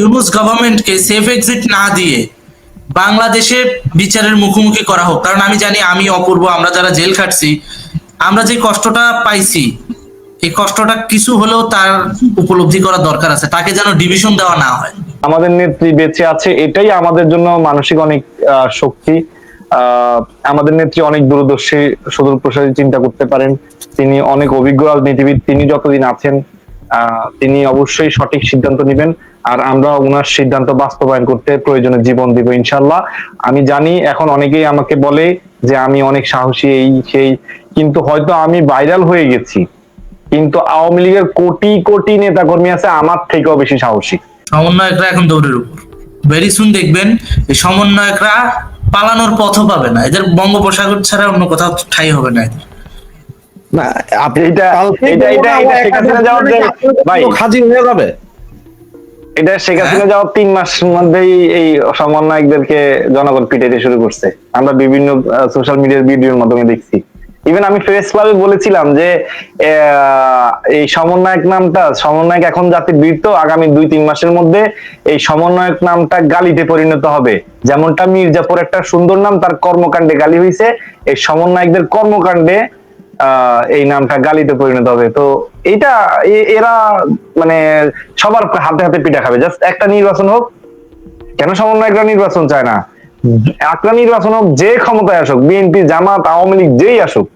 ইউনুস গভর্নমেন্টকে safe exit না দিয়ে বাংলাদেশে বিচারের মুখোমুখি করা হোক। কারণ আমি জানি আমি অপূর্ব, আমরা যারা জেল খাটছি, আমরা যে কষ্টটা পাইছি, এই কষ্টটা কিছু হলেও তার উপলব্ধি করা দরকার আছে। তাকে যেন ডিভিশন দেওয়া না হয়। আমাদের নেত্রী বেঁচে আছে, এটাই আমাদের জন্য মানসিক অনেক শক্তি। আমাদের নেত্রী অনেক দূরদর্শী, সুদূর প্রসারী চিন্তা করতে পারেন। তিনি অনেক অভিজ্ঞ রাজনীতিবিদ, তিনি যতদিন আছেন তিনি অবশ্যই সঠিক সিদ্ধান্ত নেবেন। আর আমরা ওনার সিদ্ধান্ত বাস্তবায়ন করতে প্রয়োজনে জীবন দিব ইনশাল্লাহ আমি জানি এখন অনেকেই আমাকে বলে যে আমি অনেক সাহসী এই সেই কিন্তু হয়তো আমি ভাইরাল হয়ে গেছি। কিন্তু আওয়ামী লীগের কোটি কোটি নেতাকর্মী আছে আমার থেকেও বেশি সাহসী। সমন্বয়করা এখন দৌড়ের উপর। ভেরি সুন দেখবেন এই সমন্বয়করা পালানোর পথও পাবে না। এদের বঙ্গোপসাগর ছাড়া অন্য কোথাও ঠাই হবে না এদের। না আপনি এটা এটা এটা না, শেখ হাসিনা যাওয়ার ভাই হাজির হয়ে যাবে। এটা শেখ হাসিনা যাওয়ার তিন মাস মধ্যেই এই সমন্বয়কদেরকে জনগণ পিটাইতে শুরু করছে। আমরা বিভিন্ন সোশ্যাল মিডিয়ার ভিডিওর মাধ্যমে দেখছি। ইভেন আমি ক্লাবে বলেছিলাম যে আহ, এই সমন্বয়ক নামটা সমন্বয়ক এখন জাতির বীর তো আগামী দুই তিন মাসের মধ্যে এই সমন্বয়ক নামটা গালিতে পরিণত হবে। যেমনটা মির্জাপুর একটা সুন্দর নাম তার কর্মকাণ্ডে গালি হয়েছে এই সমন্বয়কদের কর্মকাণ্ডে এই নামটা গালিতে পরিণত হবে। তো এটা এরা মানে সবার হাতে হাতে পিঠা খাবে। জাস্ট একটা নির্বাচন হোক, কেন সমন্বয়করা নির্বাচন চায় না? একটা নির্বাচন হোক, যে ক্ষমতায় আসুক, বিএনপি, জামাত, আওয়ামী লীগ, যেই আসুক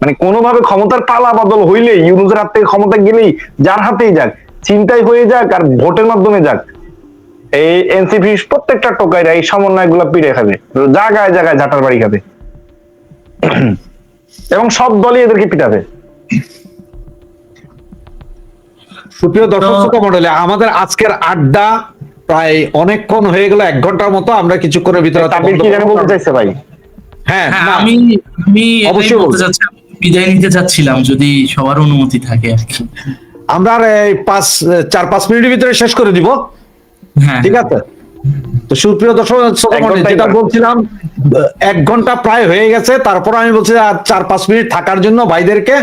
মানে কোনোভাবে ক্ষমতার পালা বদল হইলে ইউনুসের হাত থেকে ক্ষমতা গেলেই, যার হাতেই যাক, চিন্তাই হয়ে যাক আর ভোটের মাধ্যমে যাক, এই এনসিপি প্রত্যেকটা টোকাইরা এই সমন্বয়গুলা পিড়ে খাবে। জায়গায় জায়গায় ঝাঁটার বাড়ি খাবে। এবং সব দলই এদেরকে পিটাবে। সুপ্রিয় দর্শক শ্রোতা মন্ডলী আমাদের আজকের আড্ডা প্রায় অনেকক্ষণ হয়ে গেল এক ঘণ্টার মতো। আমরা কিছুক্ষণের ভিতরে তাবির কি জানি বলতে চাইছে ভাই? হ্যাঁ হ্যাঁ আমি আমি অবশ্যই বলতে। চাচ্ছি বিদায় নিতে চাচ্ছিলাম যদি সবার অনুমতি থাকে আর কি। আমরা আর এই পাঁচ চার পাঁচ মিনিটের ভিতরে শেষ করে দিব। হ্যাঁ। ঠিক আছে? তো সুপ্রিয় দর্শক যেটা বলছিলাম এক ঘণ্টা প্রায় হয়ে গেছে তারপর আমি বলছি আর চার পাঁচ মিনিট থাকার জন্য ভাইদেরকে।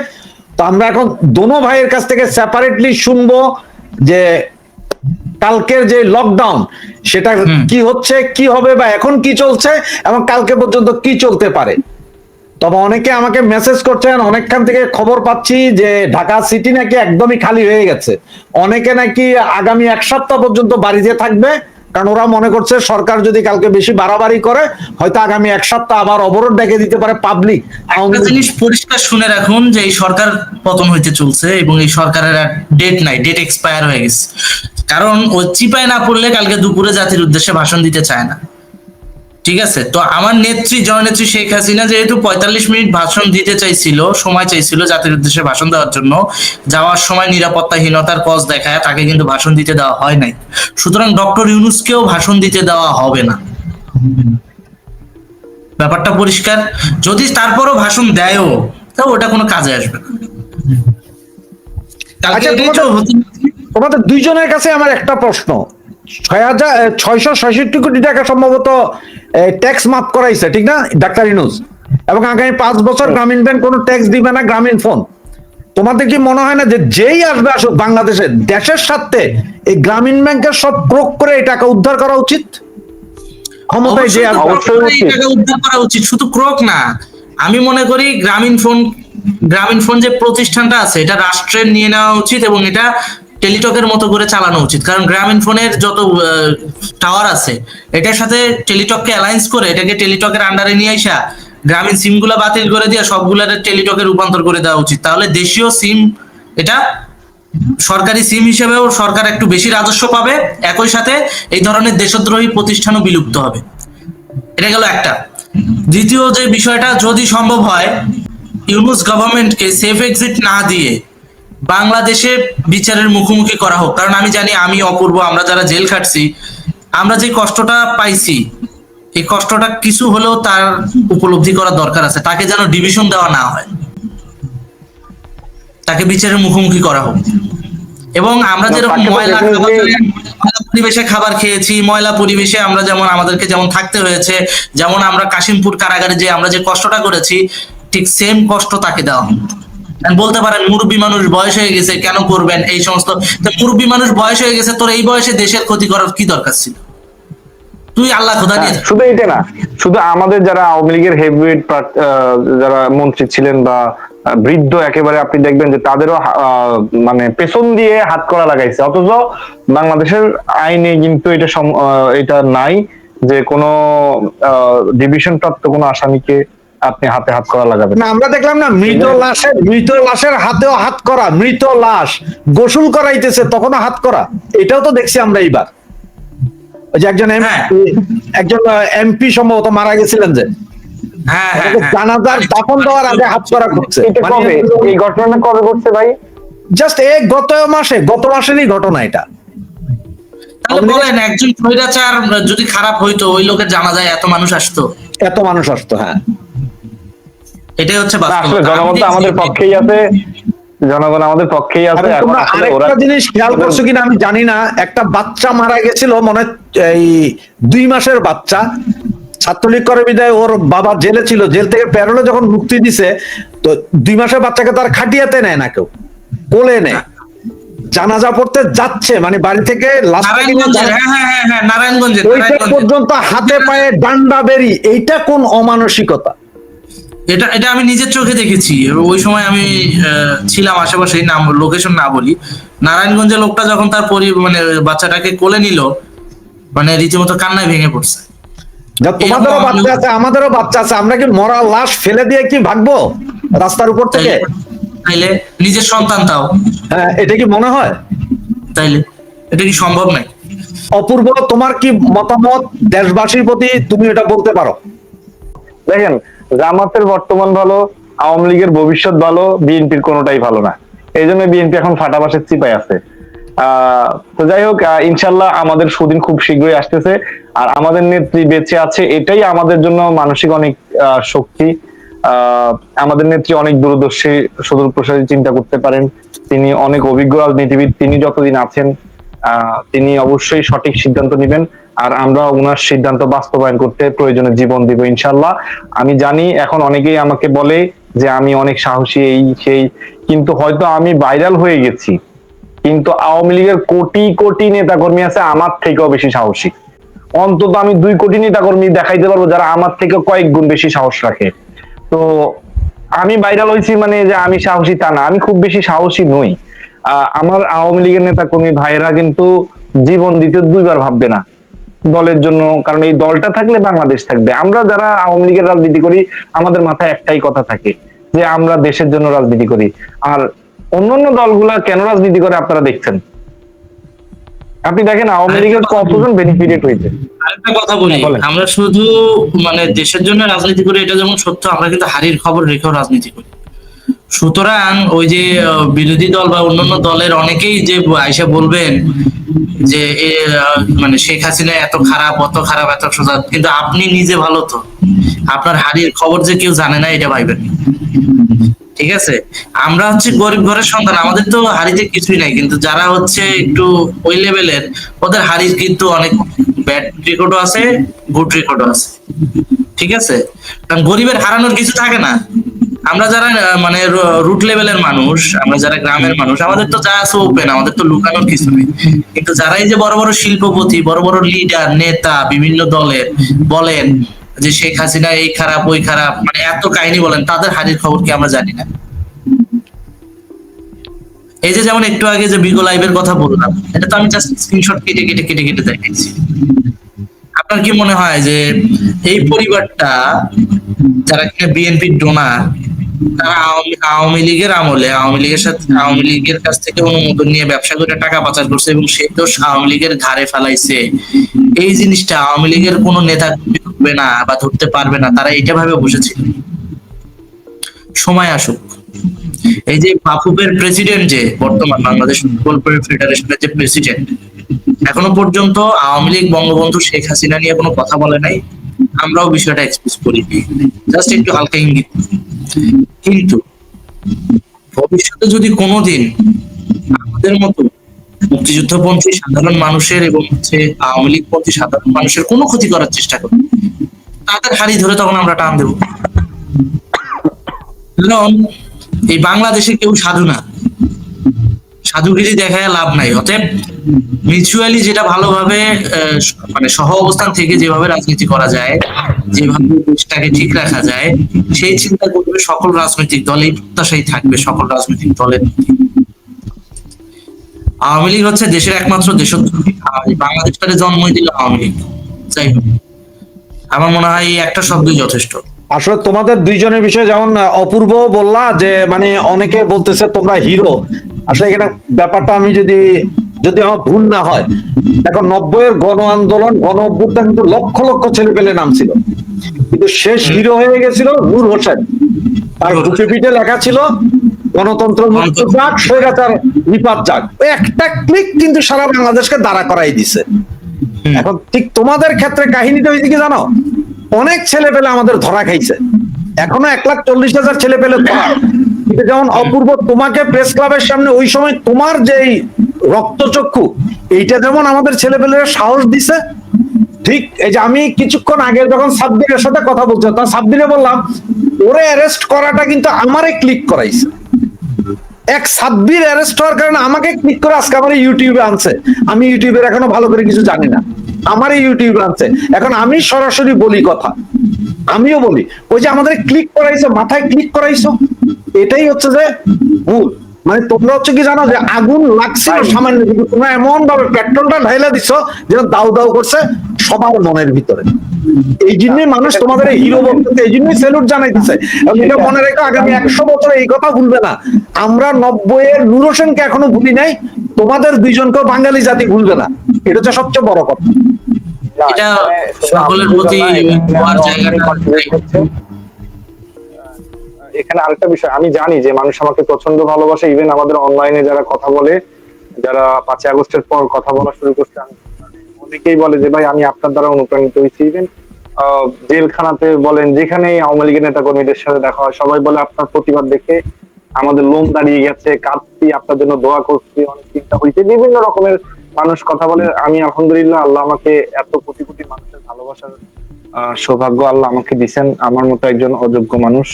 তো আমরা এখন দোনো ভাইয়ের কাছ থেকে সেপারেটলি শুনব যে কালকের যে লকডাউন সেটা কি হচ্ছে কি হবে বা এখন কি চলছে এবং কালকে পর্যন্ত কি চলতে পারে। তবে অনেকে আমাকে মেসেজ করছেন অনেকখান থেকে খবর পাচ্ছি যে ঢাকা সিটি নাকি একদমই খালি হয়ে গেছে। অনেকে নাকি আগামী এক সপ্তাহ পর্যন্ত বাড়িতে থাকবে কারণ ওরা মনে করছে সরকার যদি কালকে বেশি বাড়াবাড়ি করে হয়তো আগামী এক সপ্তাহ আবার অবরোধ ডেকে দিতে পারে পাবলিক একটা জিনিস পরিষ্কার শুনে রাখুন যে এই সরকার পতন হইতে চলছে এবং এই সরকারের ডেট নাই ডেট এক্সপায়ার হয়ে গেছে। কারণ ও চিপায় না পড়লে কালকে দুপুরে জাতির উদ্দেশ্যে ভাষণ দিতে চায় না। ঠিক আছে? তো আমার নেত্রী জননেত্রী শেখ হাসিনা যেহেতু পঁয়তাল্লিশ মিনিট ভাষণ দিতে চাইছিল সময় চাইছিল জাতির উদ্দেশ্যে ভাষণ দেওয়ার জন্য যাওয়ার সময় নিরাপত্তাহীনতার কজ দেখায় তাকে কিন্তু ভাষণ দিতে দেওয়া হয় নাই। সুতরাং ডক্টর ইউনুসকেও ভাষণ দিতে দেওয়া হবে না। ব্যাপারটা পরিষ্কার? যদি তারপরও ভাষণ দেয়ও তাও ওটা কোনো কাজে আসবে না। আচ্ছা, তো তোমাদের দুইজনের কাছে আমার একটা প্রশ্ন। ছয় হাজার ছয়শো ছয়ষট্টি কোটি টাকা সম্ভবত ট্যাক্স মাফ করাইছে ঠিক না? ডাক্তার ইনুজ? এবং আগামী পাঁচ বছর গ্রামীণ ব্যাংক কোনো ট্যাক্স দিবে না গ্রামীণ ফোন তোমাদের কি মনে হয় না যে যেই আসবে আসুক বাংলাদেশে দেশের স্বার্থে এই গ্রামীণ ব্যাংকের সব প্রয়োগ করে এই টাকা উদ্ধার করা উচিত? ক্ষমতায় যে। টাকা উদ্ধার করা উচিত শুধু ক্রোক না। আমি মনে করি গ্রামীণ ফোন গ্রামীণ ফোন যে প্রতিষ্ঠানটা আছে এটা রাষ্ট্রের নিয়ে নেওয়া উচিত এবং এটা টেলিটকের মতো করে চালানো উচিত। কারণ গ্রামীণ ফোনের যত টাওয়ার আছে, এটার সাথে টেলিটককে অ্যালায়েন্স করে, এটাকে টেলিটকের আন্ডারে নিয়ে আসা গ্রামীণ সিমগুলা বাতিল করে দিয়ে সবগুলার টেলিটকে রূপান্তর করে দেওয়া উচিত। তাহলে দেশীয় সিম, এটা সরকারি সিম হিসেবেও সরকার একটু বেশি রাজস্ব পাবে, একই সাথে এই ধরনের দেশদ্রোহী প্রতিষ্ঠানও বিলুপ্ত হবে। এটা গেল একটা। দ্বিতীয় যে বিষয়টা, যদি সম্ভব হয়, ইউনুস গভর্নমেন্টকে সেফ এক্সিট না দিয়ে বাংলাদেশে বিচারের মুখোমুখি করা হোক। কারণ আমি জানি আমি অপূর্ব আমরা যারা জেল খাটছি আমরা যে কষ্টটা পাইছি এই কষ্টটা কিছু হলেও তার উপলব্ধি করা দরকার আছে। তাকে যেন ডিভিশন দেওয়া না হয়। তাকে বিচারের মুখোমুখি করা হোক। এবং আমরা যেরকম ময়লা পরিবেশে খাবার খেয়েছি ময়লা পরিবেশে আমরা যেমন আমাদেরকে যেমন থাকতে হয়েছে যেমন আমরা কাশিমপুর কারাগারে যে আমরা যে কষ্টটা করেছি ঠিক সেম কষ্ট তাকে দেওয়া হোক। বলতে পারেন মুরব্বী মানুষ বয়স হয়ে গেছে কেন করবেন এই সমস্ত? মুরব্বী মানুষ বয়স হয়ে গেছে তোর এই বয়সে দেশের ক্ষতি করার কি দরকার ছিল? তুই আল্লাহ খোদা হ্যাঁ, শুধু এটা না শুধু আমাদের যারা আওয়ামী লীগের হেভিওয়েট যারা মন্ত্রী ছিলেন বা বৃদ্ধ একেবারে আপনি দেখবেন যে তাদেরও মানে পেছন দিয়ে হাত করা লাগাইছে। অথচ বাংলাদেশের আইনে কিন্তু এটা এটা নাই যে কোনো ডিভিশন প্রাপ্ত কোনো আসামিকে আপনি হাতে হাত করা লাগাবেন। না আমরা দেখলাম না মৃত লাশের মৃত লাশের হাতেও হাত করা মৃত লাশ গোসল করাইতেছে তখনও হাত করা। এটাও তো দেখছি আমরা এইবার। ওই যে একজন হ্যাঁ। একজন এমপি সম্ভবত মারা গেছিলেন যে। হ্যাঁ হ্যাঁ। জানাজার দাফন দেওয়ার আগে হাত করা করছে। এই ঘটনাটা কবে ঘটছে ভাই? জাস্ট এই গত মাসে গত মাসেরই ঘটনা এটা। তাহলে বলেন একজন স্বৈরাচার যদি খারাপ হইতো ওই লোকের জানা যায় এত মানুষ আসতো? এত মানুষ আসতো হ্যাঁ। এটাই হচ্ছে আসলে। জনগণ তো আমাদের পক্ষেই আছে জনগণ আমাদের পক্ষেই আছে তোমরা আরেকটা জিনিস খেয়াল করছ কিনা আমি জানি না একটা বাচ্চা মারা গেছিল মনে এই দুই মাসের বাচ্চা ছাত্রলীগ করে বিদায় ওর বাবা জেলে ছিল জেল থেকে পেরোলে যখন মুক্তি দিছে তো দুই মাসের বাচ্চাকে তার খাটিয়াতে নেয় না কেউ কোলে নেয় জানাজা পড়তে যাচ্ছে মানে বাড়ি থেকে হ্যাঁ হ্যাঁ হ্যাঁ। পর্যন্ত হাতে পায়ে ডান্ডা বেরি এইটা কোন অমানসিকতা এটা এটা আমি নিজের চোখে দেখেছি ওই সময় আমি ছিলাম আশেপাশে নাম লোকেশন না বলি। নারায়ণগঞ্জের লোকটা যখন তার পরি মানে বাচ্চাটাকে কোলে নিল মানে রীতিমতো কান্নায় ভেঙে পড়ছে। তোমাদেরও বাচ্চা আছে আমাদেরও বাচ্চা আছে আমরা কি মরা লাশ ফেলে দিয়ে কি ভাগবো রাস্তার উপর থেকে? তাইলে তাইলে নিজের সন্তান তাও। হ্যাঁ এটা কি মনে হয়? তাইলে এটা কি সম্ভব নাই অপূর্ব তোমার কি মতামত দেশবাসীর প্রতি? তুমি এটা বলতে পারো। দেখেন জামাতের বর্তমান ভালো, আওয়ামী লীগের ভবিষ্যৎ ভালো, বিএনপির কোনোটাই ভালো না। এই জন্য বিএনপি এখন ফাটাবাসের চিপায় আছে। তো যাই হোক ইনশাল্লাহ আমাদের সুদিন খুব শীঘ্রই আসতেছে। আর আমাদের নেত্রী বেঁচে আছে, এটাই আমাদের জন্য মানসিক অনেক শক্তি। আমাদের নেত্রী অনেক দূরদর্শী সুদূর প্রসারী চিন্তা করতে পারেন। তিনি অনেক অভিজ্ঞ রাজনীতিবিদ, তিনি যতদিন আছেন তিনি অবশ্যই সঠিক সিদ্ধান্ত নেবেন আর আমরা ওনার সিদ্ধান্ত বাস্তবায়ন করতে প্রয়োজনে জীবন দিব ইনশাল্লাহ আমি জানি এখন অনেকেই আমাকে বলে যে আমি অনেক সাহসী, এই সেই, কিন্তু হয়তো আমি ভাইরাল হয়ে গেছি। কিন্তু আওয়ামী লীগের কোটি কোটি নেতাকর্মী আছে আমার থেকেও বেশি সাহসী। অন্তত আমি দুই কোটি নেতাকর্মী দেখাইতে পারব যারা আমার থেকে কয়েক গুণ বেশি সাহস রাখে। তো আমি ভাইরাল হয়েছি মানে যে আমি সাহসী তা না, আমি খুব বেশি সাহসী নই। আমার আওয়ামী লীগের নেতা কর্মী ভাইয়েরা কিন্তু জীবন দিতে দুইবার ভাববে না দলের জন্য কারণ এই দলটা থাকলে বাংলাদেশ থাকবে। আমরা যারা আওয়ামী লীগের রাজনীতি করি আমাদের মাথায় একটাই কথা থাকে যে আমরা দেশের জন্য রাজনীতি করি। আর অন্যান্য দলগুলা কেন রাজনীতি করে আপনারা দেখছেন? আপনি দেখেন আওয়ামী লীগের কতজন বেনিফিটেড হয়েছে? আরেকটা কথা বলি। আমরা শুধু মানে দেশের জন্য রাজনীতি করি এটা যেমন সত্য আমরা কিন্তু হারির খবর রেখেও রাজনীতি করি। সুতরাং ওই যে বিরোধী দল বা অন্যান্য দলের অনেকেই যে আইসা বলবেন যে মানে শেখ হাসিনা এত খারাপ, অত খারাপ, এত সোজা, কিন্তু আপনি নিজে ভালো তো। আপনার হারির খবর যে কেউ জানে না, এটা ভাইবেন ঠিক আছে? আমরা হচ্ছে গরিব ঘরের সন্তান, আমাদের তো হাড়িতে কিছুই নাই, কিন্তু যারা হচ্ছে একটু ওই লেভেলের, ওদের হারির কিন্তু অনেক ব্যাড রেকর্ডও আছে গুড রেকর্ডও আছে। ঠিক আছে? কারণ গরিবের হারানোর কিছু থাকে না। আমরা যারা মানে রুট লেভেলের মানুষ, আমরা যারা গ্রামের মানুষ, আমাদের তো যা আছে ওপেন আমাদের তো লুকানোর কিছু নেই। কিন্তু যারা এই যে বড় বড় শিল্পপতি, বড় বড় লিডার নেতা, বিভিন্ন দলের বলেন যে শেখ হাসিনা এই খারাপ, ওই খারাপ মানে এত কাহিনী বলেন, তাদের হারির খবর কি আমরা জানি না। এই যে যেমন একটু আগে যে বিগো লাইভের কথা বললাম, এটা তো আমি জাস্ট স্ক্রিনশট কেটে কেটে কেটে কেটে দেখাইছি। আপনার কি মনে হয় যে এই পরিবারটা, যারা কিনা বিএনপির ডোনার তারা আওয়ামী লীগের আমলে, আওয়ামী লীগের সাথে, আওয়ামী লীগের কাছ থেকে অনুমোদন নিয়ে ব্যবসা করে টাকা পাচার করছে এবং সেই দোষ আওয়ামী লীগের ঘাড়ে ফেলাইছে। এই জিনিসটা আওয়ামী লীগের কোনো নেতা না বা ধরতে পারবে না, তারা এটা ভাবে বসেছিল সময় আসুক। এই যে বাফুফের প্রেসিডেন্ট যে, বর্তমান বাংলাদেশ ফুটবল ফেডারেশনের যে প্রেসিডেন্ট এখনও পর্যন্ত আওয়ামী লীগ বঙ্গবন্ধু শেখ হাসিনা নিয়ে কোনো কথা বলে নাই। আমরাও বিষয়টা এক্সপোজ করি জাস্ট একটু হালকা ইঙ্গিত। কিন্তু ভবিষ্যতে যদি কোনোদিন আমাদের মতো মুক্তিযুদ্ধপন্থী সাধারণ মানুষের এবং হচ্ছে আওয়ামী লীগপন্থী সাধারণ মানুষের কোনো ক্ষতি করার চেষ্টা করে তাদের হাড়ি ধরে তখন আমরা টান দেবো। কারণ এই বাংলাদেশে কেউ সাধু না। সাধুগিরি দেখায় লাভ নাই। অতএব মিউচুয়ালি যেটা ভালোভাবে মানে সহ অবস্থান থেকে যেভাবে রাজনীতি করা যায় যেভাবে দেশটাকে ঠিক রাখা যায় সেই চিন্তা করবে সকল রাজনৈতিক দলেই প্রত্যাশাই থাকবে সকল রাজনৈতিক দলের প্রতি। আওয়ামী লীগ হচ্ছে দেশের একমাত্র দেশদ্রোহী। এই জন্মই দিল আওয়ামী লীগ। যাই হোক আমার মনে হয় এই একটা শব্দই যথেষ্ট। আসলে তোমাদের দুইজনের বিষয়ে যেমন অপূর্ব বললা যে মানে অনেকে বলতেছে তোমরা হিরো। আসলে এখানে ব্যাপারটা আমি যদি যদি আমার ভুল না হয়। দেখো নব্বইয়ের গণ আন্দোলন গণ অভ্যুত্থান কিন্তু লক্ষ লক্ষ ছেলে পেলে নাম ছিল। কিন্তু শেষ হিরো হয়ে গেছিল নূর হোসেন। তার বুকে পিঠে লেখা ছিল গণতন্ত্র মুক্ত যাক স্বৈরাচার নিপাত যাক। একটা ক্লিক কিন্তু সারা বাংলাদেশকে দাঁড়া করাই দিছে। এখন ঠিক তোমাদের ক্ষেত্রে কাহিনীটা হয়েছে কি জানো? অনেক ছেলে পেলে আমাদের ধরা খাইছে। এখনও এক লাখ চল্লিশ হাজার ছেলে পেলে ধরা। কিন্তু যেমন অপূর্ব তোমাকে প্রেস ক্লাবের সামনে ওই সময় তোমার যেই রক্তচক্ষু। এইটা যেমন আমাদের ছেলে পেলেরা সাহস দিছে, ঠিক এই যে আমি কিছুক্ষণ আগে যখন সাব্বিরের সাথে কথা বলছিলাম তখন সাব্বিরে বললাম, ওরে অ্যারেস্ট করাটা কিন্তু আমারে ক্লিক করাইছে। এক সাব্বির অ্যারেস্ট হওয়ার কারণে আমাকে ক্লিক করে আজকে আমার ইউটিউবে আনছে। আমি ইউটিউবের এখনও ভালো করে কিছু জানি না। আমার ইউটিউবে আনছে। এখন আমি সরাসরি বলি কথা। আমিও বলি, ওই যে আমাদের ক্লিক করাইছো, মাথায় ক্লিক করাইছো? এটাই হচ্ছে যে ভুল। মানে তোমরা হচ্ছে কি জানো যে আগুন লাগছিল সামান্য কিন্তু তোমরা এমন ভাবে পেট্রোলটা ঢাইলা দিচ্ছ যেন দাউ দাউ করছে সবার মনের ভিতরে। এই জন্যই মানুষ তোমাদের হিরো বলতেছে এই জন্যই সেলুট জানাইতেছে। এটা মনে রেখো আগামী একশো বছরে এই কথা ভুলবে না। আমরা নব্বই এর নূর হোসেনকে এখনও ভুলি নাই তোমাদের দুইজনকেও বাঙালি জাতি ভুলবে না। এটা হচ্ছে সবচেয়ে বড় কথা। এটা সকলের প্রতি জায়গাটা। এখানে আরেকটা বিষয়, আমি জানি যে মানুষ আমাকে প্রচণ্ড ভালোবাসে ইভেন আমাদের অনলাইনে যারা কথা বলে, যারা পাঁচই আগস্টের পর কথা বলা শুরু করছে অনেকেই বলে যে, ভাই, আমি আপনার দ্বারা অনুপ্রাণিত হয়েছি। ইভেন জেলখানাতে বলেন যেখানে আওয়ামী লীগের নেতা কর্মীদের সাথে দেখা হয়, সবাই বলে, আপনার প্রতিবাদ দেখে আমাদের লোম দাঁড়িয়ে গেছে, কাঁদছি, আপনার জন্য দোয়া করছি, অনেক চিন্তা হয়েছে। বিভিন্ন রকমের মানুষ কথা বলে, আমি আলহামদুলিল্লাহ, আল্লাহ আমাকে এত কোটি কোটি মানুষের ভালোবাসার সৌভাগ্য আল্লাহ আমাকে দিছেন। আমার মতো একজন অযোগ্য মানুষ।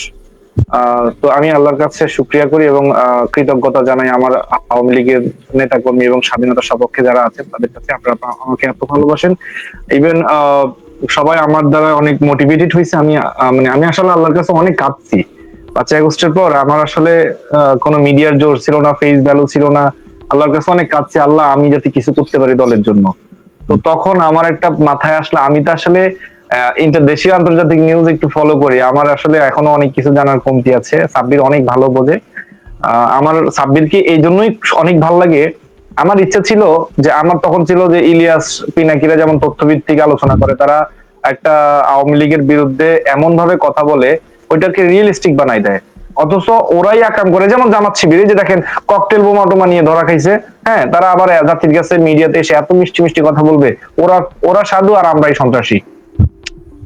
তো আমি আল্লাহর কাছে শুক্রিয়া করি এবং কৃতজ্ঞতা জানাই আমার আওয়ামী লীগের নেতাকর্মী এবং স্বাধীনতা সপক্ষে যারা আছেন, তাদের কাছে আপনারা আমাকে এত ভালোবাসেন। ইভেন সবাই আমার দ্বারা অনেক মোটিভেটেড হয়েছে আমি মানে আমি আসলে আল্লাহর কাছে অনেক কাঁদছি। পাঁচই আগস্টের পর আমার আসলে কোনো মিডিয়ার জোর ছিল না ফেস ভ্যালু ছিল না। আল্লাহর কাছে অনেক কাঁদছি, আল্লাহ আমি যাতে কিছু করতে পারি দলের জন্য। তো তখন আমার একটা মাথায় আসলে, আমি তো আসলে ইন্টার দেশীয় আন্তর্জাতিক নিউজ একটু ফলো করি। আমার আসলে এখনও অনেক কিছু জানার কমতি আছে। সাব্বির অনেক ভালো বোঝে। আমার সাব্বিরকে এই জন্যই অনেক ভালো লাগে। আমার ইচ্ছা ছিল যে, আমার তখন ছিল যে, ইলিয়াস পিনাকিরা যেমন তথ্যভিত্তিক আলোচনা করে, তারা একটা আওয়ামী লীগের বিরুদ্ধে এমন ভাবে কথা বলে, ওইটাকে রিয়েলিস্টিক বানাই দেয়। অথচ ওরাই আকাম করে, যেমন জামাত শিবিরে যে দেখেন ককটেল বোমা টোমা নিয়ে ধরা খাইছে হ্যাঁ তারা আবার জাতির কাছে মিডিয়াতে এসে এত মিষ্টি মিষ্টি কথা বলবে। ওরা ওরা সাধু আর আমরাই সন্ত্রাসী।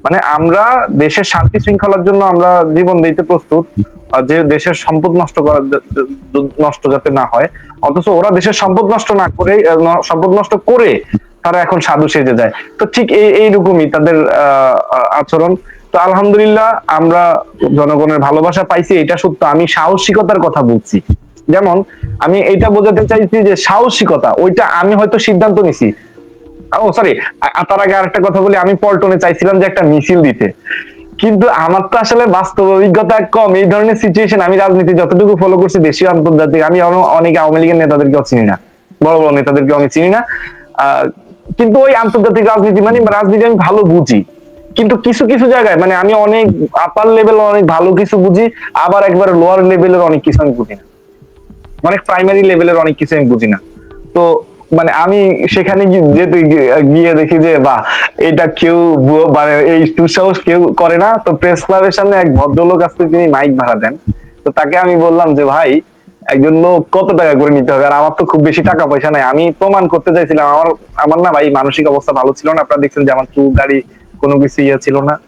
মানে আমরা দেশের শান্তি শৃঙ্খলার জন্য আমরা জীবন দিতে প্রস্তুত যে দেশের সম্পদ নষ্ট করা নষ্ট যাতে না হয়, অথচ ওরা দেশের সম্পদ নষ্ট না করে সম্পদ নষ্ট করে তারা এখন সাধু সেজে যায়। তো ঠিক এই, এইরকমই তাদের আচরণ। তো আলহামদুলিল্লাহ আমরা জনগণের ভালোবাসা পাইছি, এটা সত্য। আমি সাহসিকতার কথা বলছি। যেমন, আমি এটা বোঝাতে চাইছি যে সাহসিকতা, ওইটা আমি হয়তো সিদ্ধান্ত নিছি। ও সরি তার আগে আরেকটা কথা বলি। আমি পল্টনে চাইছিলাম যে একটা মিছিল দিতে। কিন্তু আমার তো আসলে বাস্তব অভিজ্ঞতা কম। এই ধরনের সিচুয়েশন আমি রাজনীতি যতটুকু ফলো করছি, দেশীয় আন্তর্জাতিক, আমি অনেক আওয়ামী লীগের নেতাদেরকেও চিনি না। বড় বড় নেতাদেরকেও আমি চিনি না। কিন্তু ওই আন্তর্জাতিক রাজনীতি মানে রাজনীতি আমি ভালো বুঝি। কিন্তু কিছু কিছু জায়গায় মানে আমি অনেক আপার লেভেল অনেক ভালো কিছু বুঝি, আবার একবার লোয়ার লেভেলের অনেক কিছু আমি বুঝি না। অনেক প্রাইমারি লেভেলের অনেক কিছু আমি বুঝি না। তো মানে আমি সেখানে যেতে গিয়ে- দেখি যে বা এটা কেউ মানে এই দুঃসাহস কেউ করে না। তো প্রেস ক্লাবের সামনে এক ভদ্রলোক আসতে তিনি মাইক ভাড়া দেন। তো তাকে আমি বললাম যে, ভাই, একজন লোক কত টাকা করে নিতে হবে? আর আমার তো খুব বেশি টাকা পয়সা নাই। আমি প্রমাণ করতে চাইছিলাম, আমার আমার না ভাই মানসিক অবস্থা ভালো ছিল না। আপনারা দেখছেন যে আমার চুল গাড়ি কোনো কিছু ইয়ে ছিল না।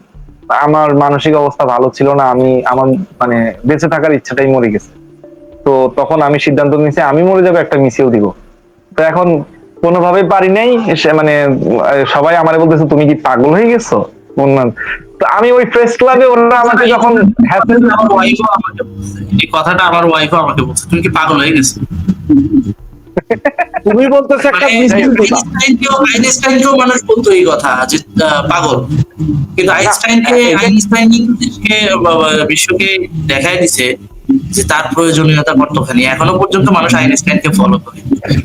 আমার মানসিক অবস্থা ভালো ছিল না। আমি, আমার মানে বেঁচে থাকার ইচ্ছাটাই মরে গেছে। তো তখন আমি সিদ্ধান্ত নিয়েছি, আমি মরে যাব, একটা মিছিল দিব। তো এখন কোনোভাবে পারি নাই। সে মানে সবাই আমারে বলতেছে তুমি কি পাগল হয়ে গেছো? তো আমি ওই প্রেস ক্লাবে ওরা আমাকে যখন আমার ওয়াইফও আমাকে বলছে। এই কথাটা আমার ওয়াইফও আমাকে বলছে তুমি কি পাগল হয়ে গেছো? তুমি বলতেছো একটা মানে আইনস্টাইনকেও আইনস্টাইনকেও মানুষ বলতো এই কথা যে পাগল। কিন্তু আইনস্টাইনকে আইনস্টাইন বিশ্বকে দেখাই দিছে যে তার প্রয়োজনীয়তা কতখানি? এখনও পর্যন্ত মানুষ আইনস্টাইনকে ফলো করে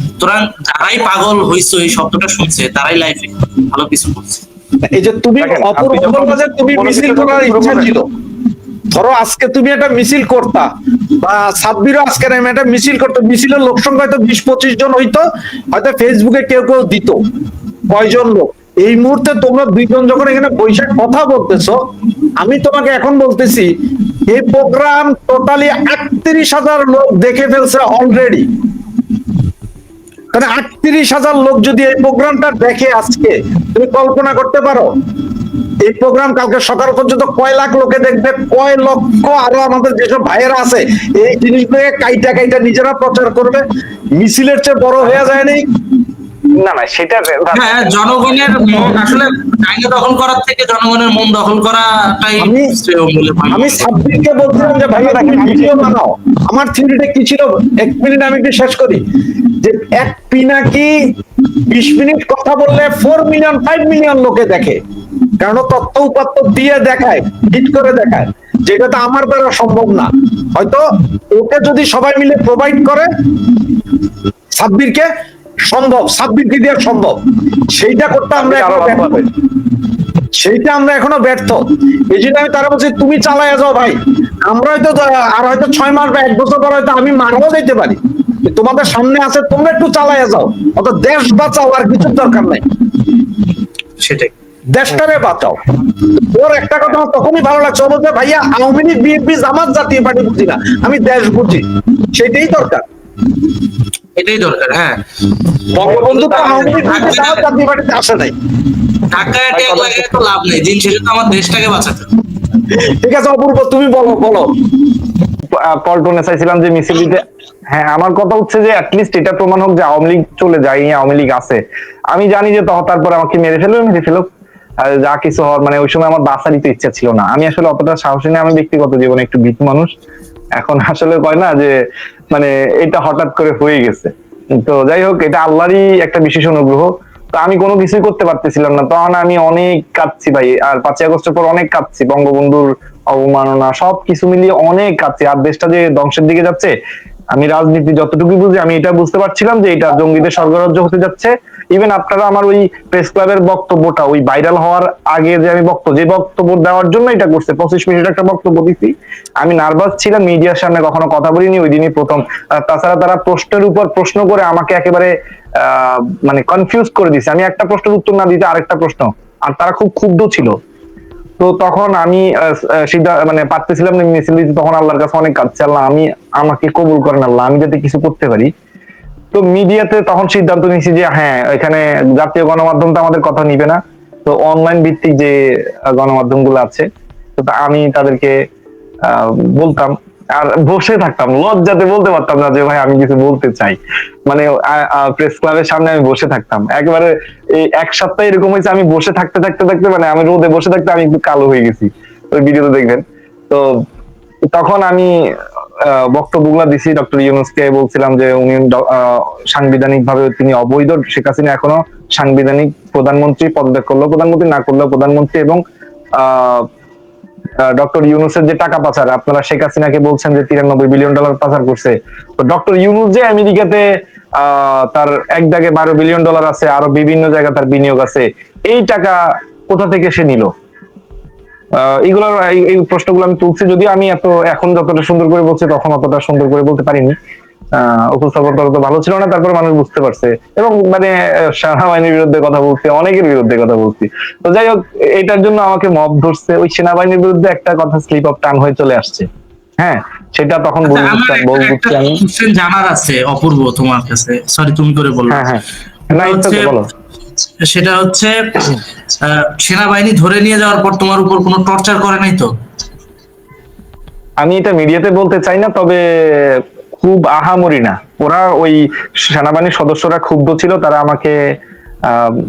সুতরাং যারাই পাগল হইছে এই শব্দটা শুনছে তারাই লাইফে ভালো কিছু করছে। এই যে তুমি তুমি মিছিল করার ইচ্ছা ছিল। ধরো আজকে তুমি একটা মিছিল করতা বা সাব্বিরও আজকে আমি একটা মিছিল করতো মিছিলের লোক সংখ্যা হয়তো বিশ পঁচিশ জন হইতো হয়তো ফেসবুকে কেউ কেউ দিত কয়জন লোক। এই মুহূর্তে তোমরা দুইজন যখন এখানে বৈশাখ কথা বলতেছো আমি তোমাকে এখন বলতেছি এই প্রোগ্রাম টোটালি আটত্রিশ হাজার লোক দেখে ফেলছে অলরেডি তাহলে আটত্রিশ হাজার লোক যদি এই প্রোগ্রামটা দেখে আজকে, তুমি কল্পনা করতে পারো, এই প্রোগ্রাম কালকে সকাল পর্যন্ত কয় লাখ লোকে দেখবে, কয় লক্ষ আরও আমাদের যেসব ভাইয়েরা আছে, এই জিনিসগুলোকে কাইটা কাইটা নিজেরা প্রচার করবে, মিছিলের চেয়ে বড় হয়ে যায় নাই। না না সেটা হ্যাঁ জনগণের মন আসলে জায়গা দখল করার থেকে জনগণের মন দখল করাটাই আমি- শ্রেয় বলে আমি করি। সাব্বিরকে বলছিলাম যে ভাইয়া তুমি ভিডিও বানাও। আমার থিওরিটা কি ছিল? এক মিনিট আমি একটু শেষ করি। যে এক পিনাকি বিশ মিনিট কথা বললে ফোর মিলিয়ন ফাইভ মিলিয়ন লোকে দেখে? কারণ তথ্য উপাত্ত দিয়ে দেখায় হিট করে দেখায়। যেটা তো আমার দ্বারা সম্ভব না। হয়তো ওকে যদি সবাই মিলে প্রোভাইড করে সাব্বিরকে সম্ভব সাব্বিরকে দেওয়া সম্ভব। সেইটা করতে আমরা। সেইটা আমরা এখনও ব্যর্থ। এই জন্য আমি তারা বলছি তুমি চালায় যাও ভাই। আমরা হয়তো আর হয়তো ছয় মাস বা এক বছর পর হয়তো আমি মারাও যাইতে পারি। তোমাদের সামনে আছে তোমরা একটু চালায় যাও। অত দেশ বাঁচাও আর কিছু দরকার নাই। সেটাই। দেশটারে বাঁচাও। ওর একটা কথা আমার তখনই ভালো লাগছে। ও বলছে ভাইয়া আওয়ামী লীগ বিএনপি জামাত জাতীয় পার্টি বুঝি না। আমি দেশ বুঝি। সেটাই দরকার। এটাই দরকার হ্যাঁ। বঙ্গবন্ধু তো আওয়ামী লীগ জাতীয় পার্টিতে আসে নাই। ঢাকায় ট্যাগ লাগায় তো লাভ নেই দিন শেষে তো আমার দেশটাকে বাঁচাতে ঠিক আছে অপূর্ব তুমি বলো বলো। পল্টনে চাইছিলাম যে মিছিল দিতে। হ্যাঁ আমার কথা হচ্ছে যে অ্যাটলিস্ট এটা প্রমাণ হোক যে আওয়ামী লীগ চলে যায় আওয়ামী লীগ আছে। আমি জানি যে তখন তারপর আমাকে মেরে ফেলবে মেরে ফেলুক। আর যা কিছু হওয়ার মানে ওই সময় আমার বাঁচারই তো ইচ্ছা ছিল না। আমি আসলে অতটা সাহসী না আমি ব্যক্তিগত জীবনে একটু ভীতু মানুষ। এখন আসলে কয় না যে মানে এটা হঠাৎ করে হয়ে গেছে। তো যাই হোক, এটা আল্লাহরই একটা বিশেষ অনুগ্রহ। তো আমি কোনো কিছুই করতে পারতেছিলাম না। তখন আমি অনেক কাঁদছি ভাই। আর পাঁচই আগস্টের পর অনেক কাঁদছি। বঙ্গবন্ধুর অবমাননা সব কিছু মিলিয়ে অনেক কাঁদছি। আর দেশটা যে ধ্বংসের দিকে যাচ্ছে, আমি রাজনীতি যতটুকু বুঝি, আমি এটা বুঝতে পারছিলাম যে এটা জঙ্গিদের স্বর্গরাজ্য হতে যাচ্ছে। ইভেন আপনারা আমার ওই প্রেস ক্লাবের বক্তব্যটা, ওই ভাইরাল হওয়ার আগে যে আমি বক্তব্য যে বক্তব্য দেওয়ার জন্য এটা করছে, পঁচিশ মিনিট একটা বক্তব্য দিচ্ছি আমি নার্ভাস ছিলাম মিডিয়ার সামনে কখনো কথা বলিনি, ওই দিনই প্রথম। তাছাড়া তারা প্রশ্নের উপর প্রশ্ন করে আমাকে একেবারে মানে কনফিউজ করে দিছে। আমি একটা প্রশ্নের উত্তর না দিতে আরেকটা প্রশ্ন। আর তারা খুব ক্ষুব্ধ ছিল। তো তখন আমি মানে পারতেছিলাম তখন আল্লাহর কাছে অনেক কাজ আল্লাহ, আমি, আমাকে কবুল করেন আল্লাহ, আমি যাতে কিছু করতে পারি। তো মিডিয়াতে তখন সিদ্ধান্ত নিয়েছি যে হ্যাঁ এখানে জাতীয় গণমাধ্যম তো আমাদের কথা নিবে না। তো অনলাইন ভিত্তিক যে গণমাধ্যমগুলো আছে, তো আমি তাদেরকে বলতাম। আর বসে থাকতাম, লজ্জাতে বলতে পারতাম না যে, ভাই, আমি কিছু বলতে চাই। মানে প্রেস ক্লাবের সামনে আমি বসে থাকতাম। একবারে এই এক সপ্তাহ এরকম হয়েছে, আমি বসে থাকতে থাকতে থাকতে মানে আমি রোদে বসে থাকতে আমি একটু কালো হয়ে গেছি। ওই ভিডিওতে দেখবেন। তো তখন আমি বক্তব্যগুলো দিছি, ডক্টর ইউনুসকে বলছিলাম যে উনি সাংবিধানিক ভাবে তিনি অবৈধ। শেখ হাসিনা এখনও সাংবিধানিক প্রধানমন্ত্রী পদত্যাগ করল, প্রধানমন্ত্রী না করলেও প্রধানমন্ত্রী এবং ডক্টর ইউনুসের যে টাকা পাচার, আপনারা শেখ হাসিনাকে বলছেন যে তিরানব্বই বিলিয়ন ডলার পাচার করছে। তো ডক্টর ইউনুস যে আমেরিকাতে তার এক দাগে বারো বিলিয়ন ডলার আছে, আরও বিভিন্ন জায়গায় তার বিনিয়োগ আছে, এই টাকা কোথা থেকে সে নিল? এইগুলো এই- প্রশ্নগুলো আমি তুলছি। যদিও আমি এত এখন যতটা সুন্দর করে বলছি তখন অতটা সুন্দর করে বলতে পারিনি। উপস্থাপন তত ভালো ছিল না তারপর মানুষ বুঝতে পারছে। এবং মানে সেনাবাহিনীর বিরুদ্ধে কথা বলছি অনেকের বিরুদ্ধে কথা বলছি। তো যাই হোক এটার জন্য আমাকে মব ধরছে। ওই সেনাবাহিনীর বিরুদ্ধে একটা কথা স্লিপ অফ টান হয়ে চলে আসছে। হ্যাঁ সেটা তখন আচ্ছা, জানার আছে অপূর্ব তোমার কাছে। সরি তুমি করে বলল হ্যাঁ হ্যাঁ। না বলো। সেটা হচ্ছে সেনাবাহিনী ধরে নিয়ে যাওয়ার পর তোমার উপর কোনো টর্চার করে নাই তো? আমি এটা মিডিয়াতে বলতে চাই না তবে খুব আহামরি না। ওরা ওই সেনাবাহিনীর সদস্যরা ক্ষুব্ধ ছিল তারা আমাকে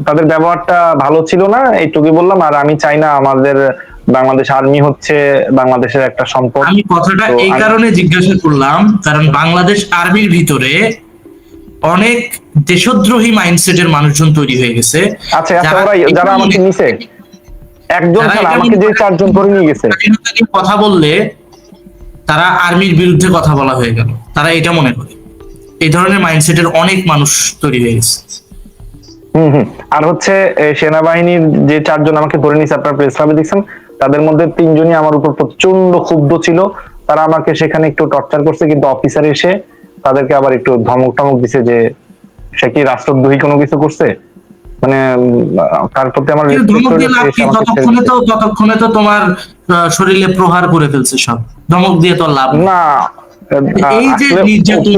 তাদের ব্যবহারটা ভালো ছিল না এইটুকুই বললাম। আর আমি চাই না আমাদের বাংলাদেশ আর্মি হচ্ছে বাংলাদেশের একটা সম্পদ। আমি কথাটা এই কারণে জিজ্ঞাসা করলাম কারণ বাংলাদেশ আর্মির ভিতরে অনেক দেশদ্রোহী মাইন্ডসেটের মানুষজন তৈরি হয়ে গেছে। আচ্ছা আচ্ছা ওরা যারা আমাকে নিছে একজন ছাড়া আমাকে যে চারজন করে নিয়ে গেছে। কথা বললে তারা আর্মির বিরুদ্ধে কথা বলা হয়ে গেল। তারা এটা মনে করে। এই ধরনের মাইন্ডসেটের অনেক মানুষ তৈরি হয়ে গেছে। হম হম। আর হচ্ছে সেনাবাহিনীর যে চারজন আমাকে ধরে নিয়েছে আপনার প্রেস ক্লাবে দেখছেন তাদের মধ্যে তিনজনই আমার উপর প্রচণ্ড ক্ষুব্ধ ছিল। তারা আমাকে সেখানে একটু টর্চার করছে কিন্তু অফিসার এসে তাদেরকে আবার একটু ধমক টমক দিছে যে সে কি রাষ্ট্রদ্রোহী কোনো কিছু করছে? মানে তার প্রতি আমার ততক্ষণে তো ততক্ষণে তো তোমার শরীরে প্রহার করে ফেলছে সব। ধমক দিয়ে তো লাভ না এই যে নির্যাতন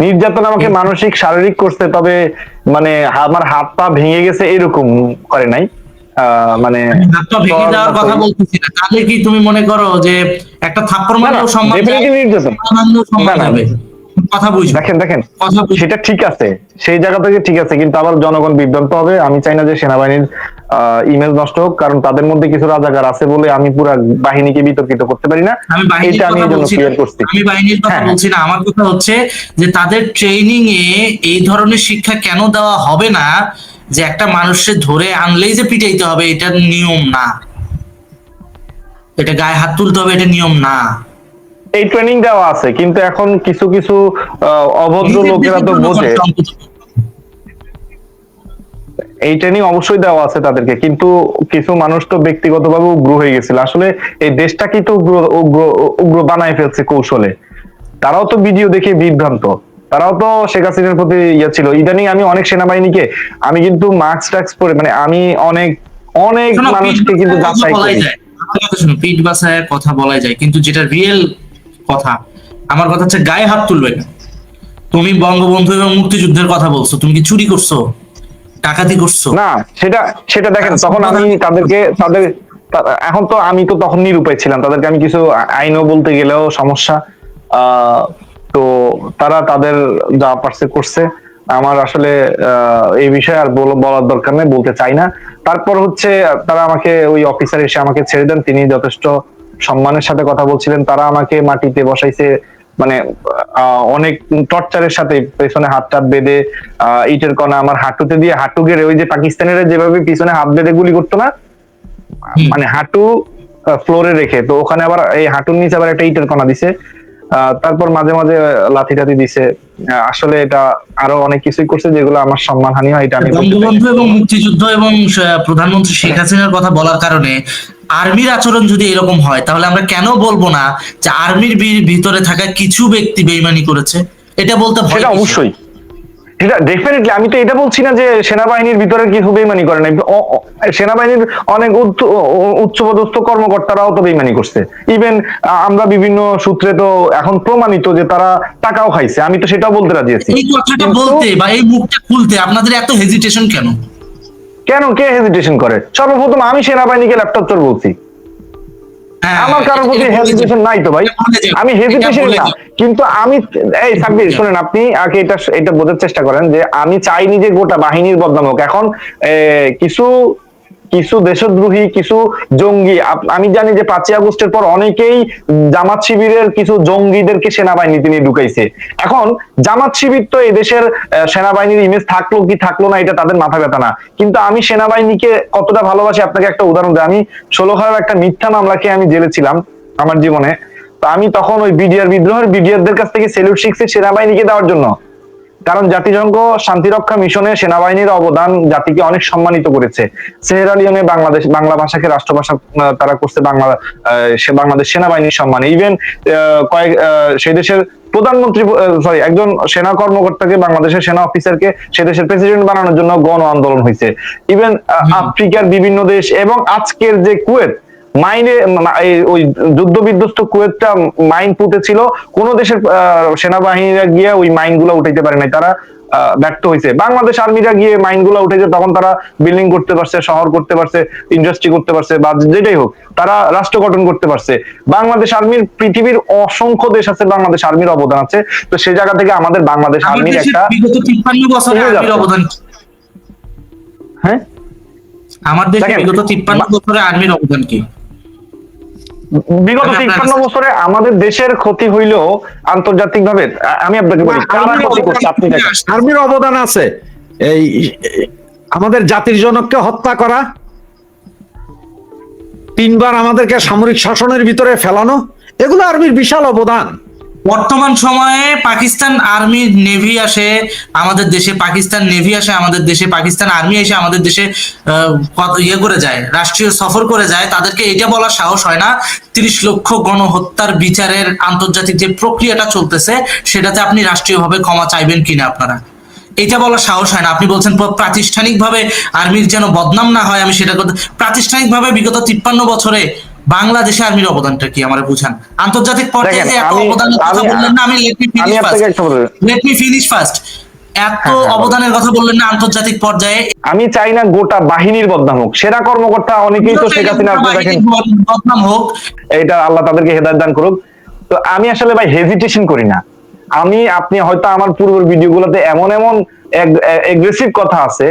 নির্যাতন আমাকে মানসিক শারীরিক করছে তবে মানে আমার হাত পা ভেঙে গেছে এরকম করে নাই। আহ, মানে হাত পা ভেঙে যাওয়ার কথা বলতেছি না। তাহলে কি তুমি মনে করো যে একটা থাপ্পড় মারলেও সম্মান সম্মান। যাবে। কথা বুঝবে। দেখেন দেখেন সেটা ঠিক আছে। সেই জায়গা থেকে ঠিক আছে কিন্তু আবার জনগণ বিভ্রান্ত হবে। আমি চাই না যে সেনাবাহিনীর ইমেজ নষ্ট হোক কারণ তাদের মধ্যে কিছু রাজাকার আছে বলে আমি পুরো বাহিনীকে বিতর্কিত করতে পারি না। আমি এটা জন্য। ক্লিয়ার করছি। আমি বাহিনীর কথা হ্যাঁ। বলছি না। আমার কথা হচ্ছে যে তাদের ট্রেনিং এ এই ধরনের শিক্ষা কেন দেওয়া হবে না? যে একটা মানুষের ধরে আনলেই যে পিটাইতে হবে এটা নিয়ম না। এটা গায়ে হাত তুলতে হবে এটা নিয়ম না। এই ট্রেনিং দেওয়া আছে কিন্তু এখন কিছু কিছু অভদ্র লোকেরা তো বোঝে। এই ট্রেনিং অবশ্যই দেওয়া আছে তাদেরকে কিন্তু কিছু মানুষ তো ব্যক্তিগতভাবে উগ্র হয়ে গেছিল। আসলে এই দেশটাকেই তো উগ্র উগ্র উগ্র বানায় ফেলছে কৌশলে। তারাও তো ভিডিও দেখে বিভ্রান্ত। তারাও তো শেখ হাসিনার প্রতি ইয়ে ছিল। ইদানিং আমি অনেক সেনাবাহিনীকে আমি কিন্তু মাস্ক টাক্স পরে মানে আমি অনেক অনেক মানুষকে কিন্তু যাচাই করি। কথা পিঠ বাসায় কথা যায় কিন্তু যেটা রিয়েল কথা আমার কথা হচ্ছে গায়ে হাত তুলবে না। তুমি বঙ্গবন্ধু এবং মুক্তিযুদ্ধের কথা বলছো তুমি কি চুরি করছ ডাকাতি করছ? না সেটা সেটা দেখেন তখন আমি তাদেরকে তাদের এখন তো আমি তো তখন নিরুপায় ছিলাম তাদেরকে আমি কিছু আইনও বলতে গেলেও সমস্যা। আহ, তো তারা তাদের যা পারছে করছে। আমার আসলে এই বিষয়ে আর বলার দরকার নেই বলতে চাই না। তারপর হচ্ছে তারা আমাকে ওই অফিসার এসে আমাকে ছেড়ে দেন। তিনি যথেষ্ট সম্মানের সাথে কথা বলছিলেন। তারা আমাকে মাটিতে বসাইছে মানে অনেক টর্চারের সাথে পেছনে হাত টাত বেঁধে আহ, ইটের কণা আমার হাঁটুতে দিয়ে হাঁটু গেড়ে ওই যে পাকিস্তানের যেভাবে পিছনে হাত বেঁধে গুলি করতো না মানে হাঁটু ফ্লোরে রেখে তো ওখানে আবার এই হাঁটুর নিচে আবার একটা ইটের কণা দিছে। তারপর মাঝে মাঝে লাথি টাতি দিছে। আহ, আসলে এটা আরও অনেক কিছুই করছে যেগুলো আমার সম্মানহানি হয় এটা আমি। বঙ্গবন্ধু এবং মুক্তিযুদ্ধ এবং প্রধানমন্ত্রী শেখ হাসিনার কথা বলার কারণে আর্মির আচরণ যদি এরকম হয় তাহলে আমরা কেন বলব না যে আর্মির ভিতরে থাকা কিছু ব্যক্তি বেইমানি করেছে? এটা বলতে ভয় অবশ্যই। সেটা ডেফিনেটলি আমি তো এটা বলছি না যে সেনাবাহিনীর ভিতরে কিছু বেইমানি করে নাই। সেনাবাহিনীর অনেক উচ্চ- উচ্চপদস্থ কর্মকর্তারাও তো বেইমানি করছে। ইভেন আমরা বিভিন্ন সূত্রে তো এখন প্রমাণিত যে তারা টাকাও খাইছে। আমি তো সেটাও বলতে রাজি আছি। এই কথাটা বলতে বা এই মুখটা খুলতে আপনাদের এত হেজিটেশন কেন? কেন কে হেজিটেশন করে? সর্বপ্রথম আমি সেনাবাহিনীকে ল্যাপটপ চোর বলছি। আমার কারোর প্রতি হেজিটেশন নাই তো ভাই। আমি হেজিটেশন না। কিন্তু আমি এই সাব্বির শুনেন আপনি আগে এটা এটা বোঝার চেষ্টা করেন যে আমি চাইনি যে গোটা বাহিনীর বদনাম হোক। এখন কিছু কিছু দেশদ্রোহী, কিছু জঙ্গি। আমি জানি যে পাঁচই আগস্টের পর অনেকেই জামাত শিবিরের কিছু জঙ্গিদেরকে সেনাবাহিনীতে নিয়ে ঢুকাইছে। এখন জামাত শিবির তো এদেশের সেনাবাহিনীর ইমেজ থাকল কি থাকল না, এটা তাদের মাথা ব্যথা না। কিন্তু আমি সেনাবাহিনীকে কতটা ভালোবাসি, আপনাকে একটা উদাহরণ দিই। আমি ষোলো খারাপ একটা মিথ্যা মামলাকে আমি জেলে ছিলাম আমার জীবনে। তো আমি তখন ওই বিডিআর বিদ্রোহের বিডিআরদের কাছ থেকে সেলুট শিখছি সেনাবাহিনীকে দেওয়ার জন্য। কারণ জাতিসংঘ শান্তিরক্ষা মিশনে সেনাবাহিনীর অবদান জাতিকে অনেক সম্মানিত করেছে। সেহেরা লিওনে বাংলাদেশ বাংলা ভাষাকে রাষ্ট্রভাষা তারা করছে বাংলা সে বাংলাদেশ সেনাবাহিনীর সম্মানে। ইভেন কয়েক আহ, সেই দেশের প্রধানমন্ত্রী সরি একজন সেনা কর্মকর্তাকে বাংলাদেশের সেনা অফিসারকে সে দেশের প্রেসিডেন্ট বানানোর জন্য গণ আন্দোলন হয়েছে ইভেন আফ্রিকার বিভিন্ন দেশ এবং আজকের যে কুয়েত মাইনে ওই যুদ্ধ বিধ্বস্ত কুয়েতটা মাইন পুঁতেছিল কোন দেশের সেনাবাহিনীরা গিয়ে ওই মাইনগুলো উঠাইতে পারে নাই। তারা ব্যর্থ হয়েছে বাংলাদেশ আর্মিরা গিয়ে মাইনগুলো উঠেছে তখন তারা বিল্ডিং করতে পারছে শহর করতে পারছে ইন্ডাস্ট্রি করতে পারছে বা যেটাই হোক তারা রাষ্ট্র গঠন করতে পারছে। বাংলাদেশ আর্মির পৃথিবীর অসংখ্য দেশ আছে বাংলাদেশ আর্মির অবদান আছে। তো সে জায়গা থেকে আমাদের বাংলাদেশ আর্মির একটা হ্যাঁ? আমার দেশে বিগত তিপ্পান্ন বছরে আর্মির অবদান কি? বিগত আমি আপনার তিপ্পান্ন বছরে আমাদের দেশের ক্ষতি হইলেও আন্তর্জাতিক ভাবে আমি আপনাকে বলি আর্মির অবদান আছে। এই আমাদের জাতির জনককে হত্যা করা তিনবার আমাদেরকে সামরিক শাসনের ভিতরে ফেলানো এগুলো আর্মির বিশাল অবদান। বর্তমান সময়ে পাকিস্তান আর্মি নেভি আসে আমাদের দেশে, পাকিস্তান নেভি আসে আমাদের দেশে, পাকিস্তান আর্মি এসে আমাদের দেশে ইয়ে করে যায়, রাষ্ট্রীয় সফর করে যায়। তাদেরকে এটা বলার সাহস হয় না। তিরিশ লক্ষ গণহত্যার বিচারের আন্তর্জাতিক যে প্রক্রিয়াটা চলতেছে, সেটাতে আপনি রাষ্ট্রীয়ভাবে ক্ষমা চাইবেন কিনা আপনারা? এটা বলার সাহস হয় না। আপনি বলছেন প্রাতিষ্ঠানিকভাবে আর্মির যেন বদনাম না হয়, আমি সেটা প্রাতিষ্ঠানিকভাবে বিগত তিপ্পান্ন বছরে বাংলাদেশে আর্মির অবদানটা কি? আমার বুঝান। আন্তর্জাতিক পর্যায়ে এত অবদানের কথা বললেন না আমি let me finish first let me finish first এত হ্যাঁ, হ্যাঁ, অবদানের কথা বললেন না আন্তর্জাতিক পর্যায়ে। আমি চাই না গোটা বাহিনীর বদনাম হোক সেরা কর্মকর্তা অনেকেই তো শেখ হাসিনা আপনি দেখেন। বদনাম হোক। এটা আল্লাহ তাদেরকে হেদায়ত দান করুক। তো আমি আসলে ভাই হেজিটেশন করি না। আমি আপনি হয়তো আমার পূর্বের ভিডিওগুলোতে এমন এমন এগ্রেসিভ কথা আছে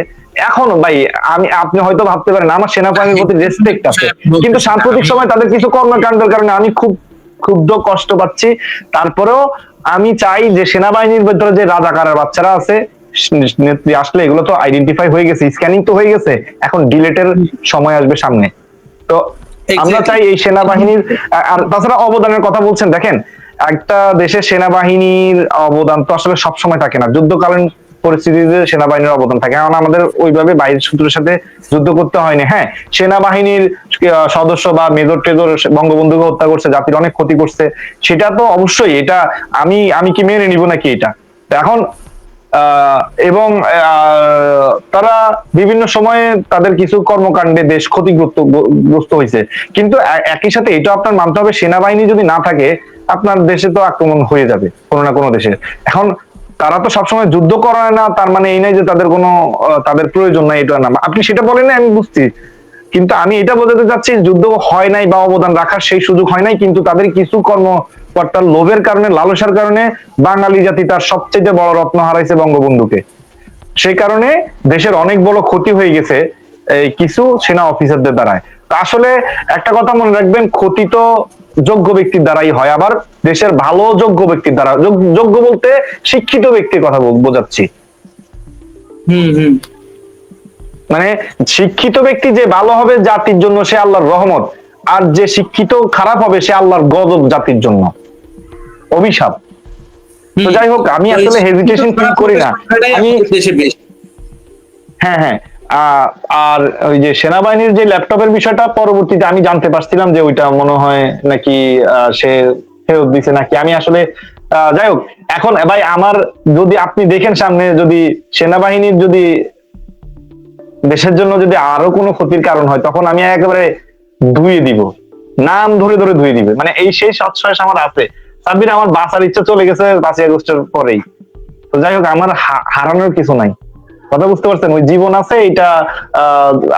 এখন ভাই আমি আপনি হয়তো ভাবতে পারেন আমার সেনাবাহিনীর প্রতি রেসপেক্ট আছে। কিন্তু সাম্প্রতিক সময় তাদের কিছু কর্মকাণ্ডের কারণে আমি খুব ক্ষুব্ধ কষ্ট পাচ্ছি। তারপরেও আমি চাই যে সেনাবাহিনীর ভিতরে যে রাজাকারের বাচ্চারা আছে নেত্রী আসলে এগুলো তো আইডেন্টিফাই হয়ে গেছে স্ক্যানিং তো হয়ে গেছে এখন ডিলেটের সময় আসবে সামনে। তো আমরা চাই এই সেনাবাহিনীর আর তাছাড়া অবদানের কথা বলছেন দেখেন একটা দেশের সেনাবাহিনীর অবদান তো আসলে সবসময় থাকে না। যুদ্ধকালীন পরিস্থিতিতে সেনাবাহিনীর অবদান থাকে। কারণ আমাদের ওইভাবে বাইরের শত্রুর সাথে যুদ্ধ করতে হয়নি হ্যাঁ? সেনাবাহিনীর সদস্য বা মেজর টেজর বঙ্গবন্ধুকে হত্যা করছে, জাতির অনেক ক্ষতি করছে। সেটা তো অবশ্যই, এটা আমি আমি কি মেনে নিব নাকি এটা? এখন এবং তারা বিভিন্ন সময়ে তাদের কিছু কর্মকাণ্ডে দেশ ক্ষতিগ্রস্ত, গ্রস্ত হয়েছে। কিন্তু একই সাথে এটা আপনার মানতে হবে, সেনাবাহিনী যদি না থাকে, আপনার দেশে তো আক্রমণ হয়ে যাবে, কোনো না কোনো দেশে। এখন তারা তো সবসময় যুদ্ধ করে না, তার মানে এই নয় যে তাদের কোনো তাদের প্রয়োজন নাই, এটা না। আপনি সেটা বলেন আমি বুঝছি। কিন্তু আমি এটা বোঝাতে চাচ্ছি, যুদ্ধ হয় নাই বা অবদান রাখার সেই সুযোগ হয় নাই, কিন্তু তাদের কিছু কর্মকর্তার লোভের কারণে, লালসার কারণে বাঙালি জাতি তার সবচেয়ে বড় রত্ন হারাইছে বঙ্গবন্ধুকে। সেই কারণে দেশের অনেক বড় ক্ষতি হয়ে গেছে এই কিছু সেনা অফিসারদের দ্বারায়। আসলে একটা কথা মনে রাখবেন, ক্ষতি তো যোগ্য ব্যক্তির দ্বারাই হয়। আবার দেশের ভালো যোগ্য ব্যক্তির দ্বারা যোগ্য বলতে শিক্ষিত ব্যক্তির কথা বোঝাচ্ছি। মানে শিক্ষিত ব্যক্তি যে ভালো হবে জাতির জন্য সে আল্লাহর রহমত আর যে শিক্ষিত খারাপ হবে সে আল্লাহর গজব জাতির জন্য। অভিশাপ। তো যাই হোক আমি আসলে হেজিটেশন ফিল করি না। আমি হ্যাঁ হ্যাঁ। আর ওই যে সেনাবাহিনীর যে ল্যাপটপের বিষয়টা পরবর্তীতে আমি জানতে পারছিলাম যে ওইটা মনে হয় নাকি সে ফেরত দিছে নাকি। আমি আসলে যাই হোক, এখন, ভাই, আমার যদি আপনি দেখেন সামনে যদি সেনাবাহিনীর যদি দেশের জন্য যদি আরও কোনো ক্ষতির কারণ হয়, তখন আমি একেবারে ধুয়ে দিব। নাম ধরে ধরে ধুয়ে দিবে। মানে এই সেই সৎসাহস আমার আছে। সাব্বির, আমার বাঁচার ইচ্ছা চলে গেছে পাঁচই আগস্টের পরেই। তো যাই হোক, আমার হারানোর কিছু নাই। কথা বুঝতে পারছেন? ওই জীবন আছে, এটা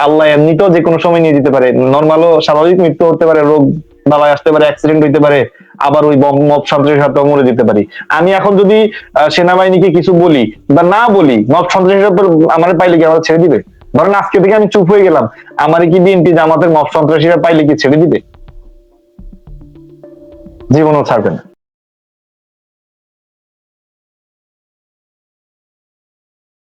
আল্লাহ এমনিতেও যে কোনো সময় নিয়ে যেতে পারে। নর্মালও স্বাভাবিক মৃত্যু হতে পারে, রোগ বালাই আসতে পারে অ্যাক্সিডেন্ট হইতে পারে, আবার ওই মব, সন্ত্রাসের সাথে মরে যেতে পারি। আমি এখন যদি সেনাবাহিনীকে কিছু বলি বা না বলি, মব, সন্ত্রাসের উপর আমার পাইলে কি আমার ছেড়ে দিবে? ধরেন আজকে থেকে আমি চুপ হয়ে গেলাম, আমার কি বিএনপি জামাতের মব, সন্ত্রাসীরা পাইলে কি ছেড়ে দিবে? জীবনও ছাড়বে না।